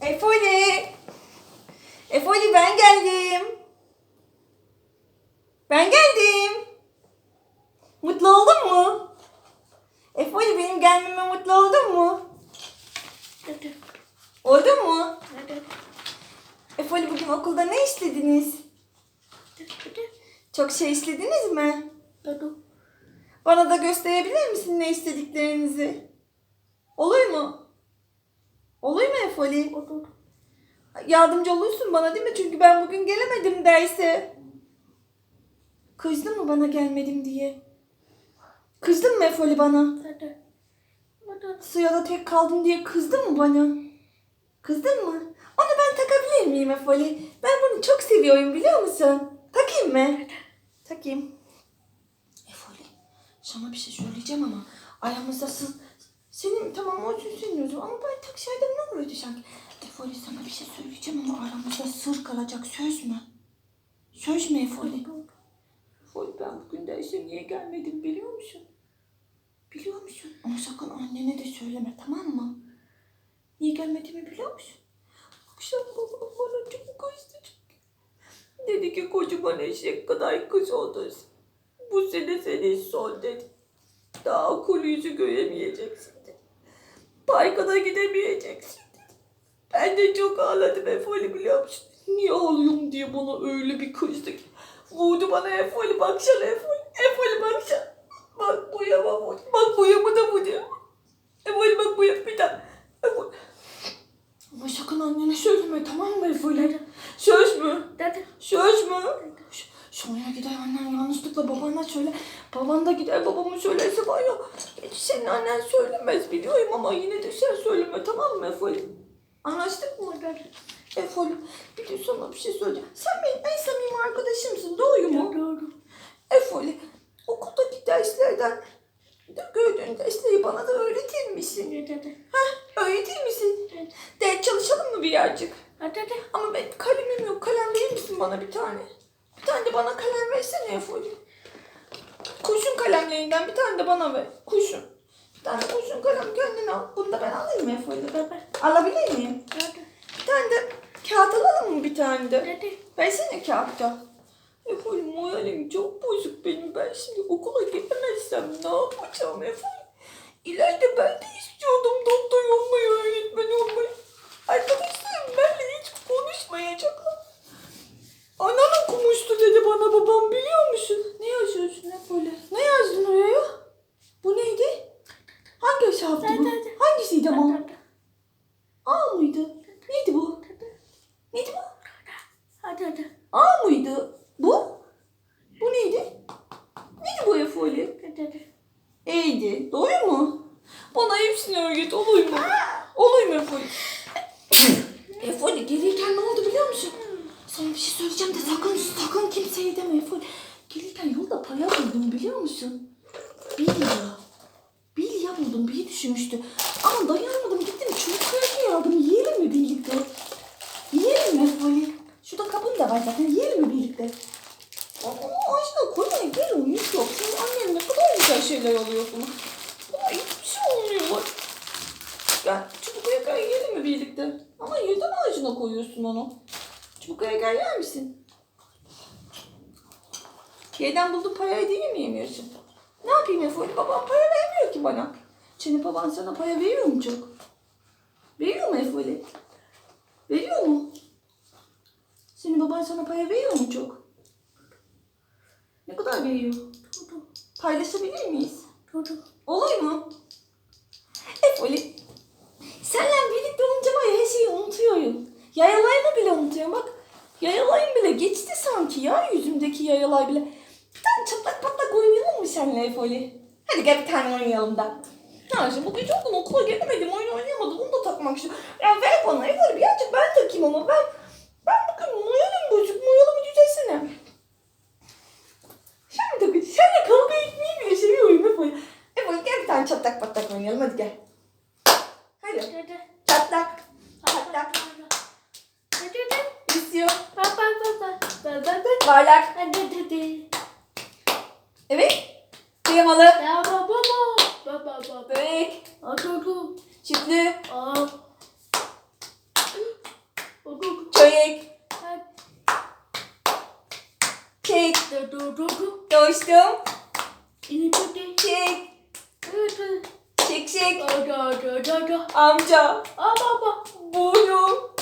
Efoli. Efoli ben geldim. Ben geldim. Mutlu oldun mu? Efoli benim gelmeme mutlu oldun mu? Oldun mu? Efoli bugün okulda ne işlediniz? Çok şey işlediniz mi? Bana da gösterebilir misin ne istediklerinizi? Olur mu? Efoli? Yardımcı olursun bana değil mi? Çünkü ben bugün gelemedim derse. Kızdın mı bana gelmedim diye? Kızdın mı Efoli bana? Suyada tek kaldım diye kızdın mı bana? Kızdın mı? Onu ben takabilir miyim Efoli? Ben bunu çok seviyorum biliyor musun? Takayım mı? Takayım. Efoli, sana bir şey söyleyeceğim ama aramızda sız... Senin tamam o düşünüyorsun ama ben taksaydım ne olurdu sanki? Efoli sana bir şey söyleyeceğim ama aramızda sır kalacak söz mü? Söz mü Efoli? Efoli ben bugün derse niye gelmedim biliyor musun? Biliyor musun? Ama sakın annene de söyleme tamam mı? Niye gelmediğimi biliyor musun? Akşam babam bana çok kızdı çünkü. Dedi ki kocaman eşek kadar kız oldun. Bu sene senin son dedi. Daha okul yüzü göremeyeceksin dedi. Parka da gidemeyeceksin. Ben de çok ağladım Efoli biliyor musun? Niye ağlıyorum diye bana öyle bir kızdı ki. Vurdu bana Efoli baksana Efoli. Efoli baksana. Bak bu yama bu. Bak bu yama da bu diyor. Efoli bak bu yama bir daha. Efoli. Ama sakın annene söyleme tamam mı Efoli? Söz mü? Söz mü? Ş- Sonra gider annen yanlışlıkla babana söyle. Baban da gider babamı söylerse var ya. Geç senin annen söylemez biliyorum ama yine de sen söyleme tamam mı Efoli? Anlaştık mı? Efoli bir de sana bir şey söyleyeceğim. Sen benim en samimi arkadaşımsın doğru mu? Efoli okuldaki derslerden de gördüğün dersleri bana da öğretir misin? Öğretir misin? Ders çalışalım mı birazcık? Ama ben kalemim yok. Kalem verir misin bana bir tane? Bir tane de bana kalem versene Efoli. Kurşun kalemlerinden bir tane de bana ver. Kurşun. Bir tane kurşun kalem kendine al. Bunu da ben alayım mı Efoli? Alabilir miyim? Bir tane de kağıt alalım mı bir tane de? Versene kağıtta. Efoli moralim çok bozuk benim. Ben şimdi okula gidemezsem ne yapacağım Efoli? İleride ben de istiyordum doktor olmayı, öğretmen olmayı. Arkadaşlarım benimle hiç konuşmayacaklar. Anan okumuştu dedi bana babam biliyor musun? Ne yazıyorsun Efoli? Ne yazdın oraya? Bu neydi? Hangi hesaptı bu? Hangisiydi ama? A mıydı? Neydi bu? Neydi bu? A mıydı? Bu? Bu neydi? Neydi bu Efoli? E'ydi. Doğru mu? Bana hepsini öğret olur mu? Olur mu Efoli? Efoli gelirken ne oldu biliyor musun? Sana bir şey söyleyeceğim de sakın sakın kimseye deme Efoli. Gelirken yolda para buldum biliyor musun? Bir lira. Bir lira buldum. Bir düşmüştü. Ama dayanamadım gittim çubuk kraker aldım. Yiyelim mi birlikte? Yiyelim mi Efoli? Şurada kabın da var zaten. Yiyelim birlikte? Ama ağaçına koymaya gerek yok. Senin annen ne kadar güzel şeyler alıyor buna. Buna hiçbir şey olmuyor. Gel çubuk kraker yiyelim mi birlikte? Ama neden ağacına koyuyorsun onu? Çubuk kraker yer misin? Yerden buldun parayı değil mi yemiyorsun? Ne yapayım Efoli? Babam para vermiyor ki bana. Senin baban sana para veriyor mu çok? Veriyor mu Efoli? Veriyor mu? Senin baban sana para veriyor mu çok? Ne kadar veriyor? Paylaşabilir miyiz? Olur mu? Efoli, senle birlikte olunca var ya her şeyi unutuyorum. Yayalarını bile unutuyorum bak. Yayalayım bile geçti sanki ya yüzümdeki yayalar bile. Bir tane çatlak patlak oynayalım mı senle Efoli? Hadi gel bir tane oynayalım da. Ya şimdi bugün çok gün okula gelemedim oyun oynayamadım onu da takmak istiyorum. Ya ver bana Efoli birazcık ben takayım ama ben istiyor. Bak bak bak bak. Bak bak Parlak. Evet. Kıyamalı. Ya baba baba. Baba baba. Bebek. Akuku. Çiftli. Aa. Çörek. Çek. Doğuştum. Çek. Çek çek. Amca. Amca. Baba. Boyum.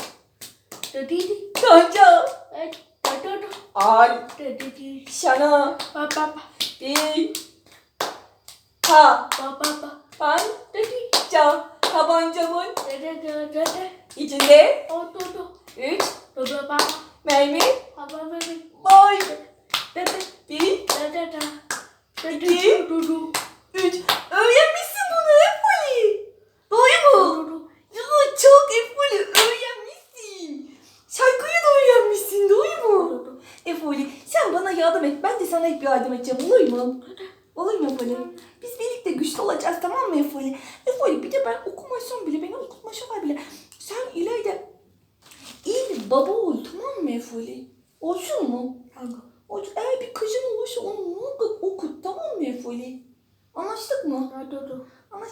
디디 던져 도도 안 디디 샤나 빠빠빠 비하 빠빠빠 반 디디 자 가방점은 데데데데 이준데 어도도 일 도도빠 매미 아빠매미 보이 데데 비 데데다 데데 도도 yardım et. Ben de sana hep yardım edeceğim olur mu? Olur mu Efoli? Biz birlikte güçlü olacağız tamam mı Efoli? Efoli bir de ben okumasam bile beni okutmasalar bile. Sen ileride iyi bir baba ol tamam mı Efoli? Olsun mu? Olsun. Eğer bir kızın olursa onu muhakkak okut tamam mı Efoli? Anlaştık mı? Anlaş...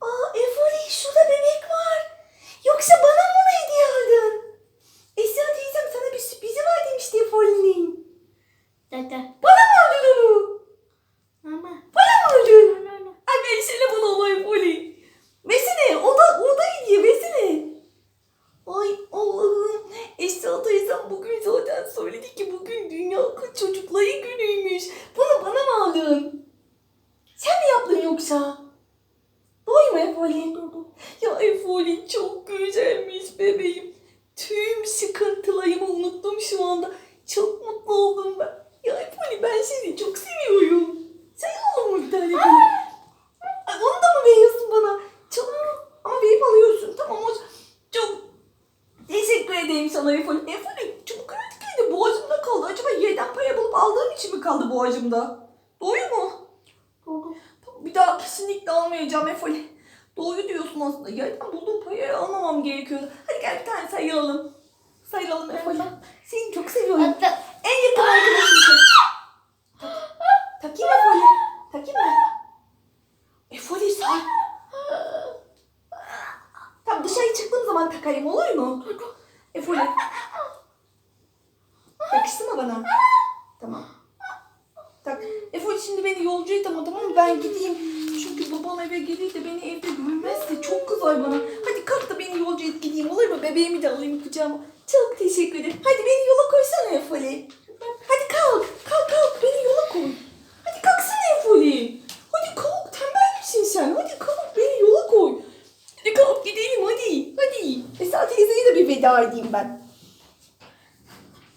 Aa Efoli şurada bebek var. Yoksa bana mı hediye aldın? Esra teyzem sana bir sürprizi var demişti Efoli'nin. Bana mı aldın onu? Bana mı aldın? Ay versene bana onu Efoli. Versene o da, o da hediye versene. Ay Allah'ım. Esra teyzem bugün zaten söyledi ki bugün Dünya Kız Çocukları Günü'ymüş. Bunu bana mı aldın? Sen mi yaptın yoksa? Doğru mu Efoli? Ya Efoli çok güzelmiş bebeğim. Tüm sıkıntılarımı unuttum şu anda. Çok mutlu oldum ben. Ya Efoli ben seni çok seviyorum. Sen oğlum bir tane Efoli. Ay, onu da mı veriyorsun bana? Çok ama verip alıyorsun. Tamam o çok teşekkür ederim sana Efoli. Efoli çok kritik geldi. Boğazımda kaldı. Acaba yerden para için mi kaldı boğazımda? Doğru mu? Bir daha kesinlikle almayacağım Efoli. Doğru diyorsun aslında. Yerden bulduğum parayı almamam gerekiyordu. Hadi gel bir tane sayalım. Sayalım Efoli. Seni çok seviyorum. En yakın arkadaşımsın. Tak- Takayım Efoli. Takayım mı? Efoli say. Tamam dışarı çıktığım zaman takayım olur mu? Efoli. Yakıştı mı bana? Efoli şimdi beni yolcu et ama tamam mı? Ben gideyim. Çünkü babam eve gelir de beni evde görmezse çok kızar bana. Hadi kalk da beni yolcu et gideyim olur mu? Bebeğimi de alayım kucağıma. Çok teşekkür ederim. Hadi beni yola koysana Efoli. Hadi kalk. Kalk kalk beni yola koy. Hadi kalksana Efoli. Hadi kalk tembel misin sen? Hadi kalk beni yola koy. Hadi kalk gidelim hadi. Hadi. Esra teyzeye de bir veda edeyim ben.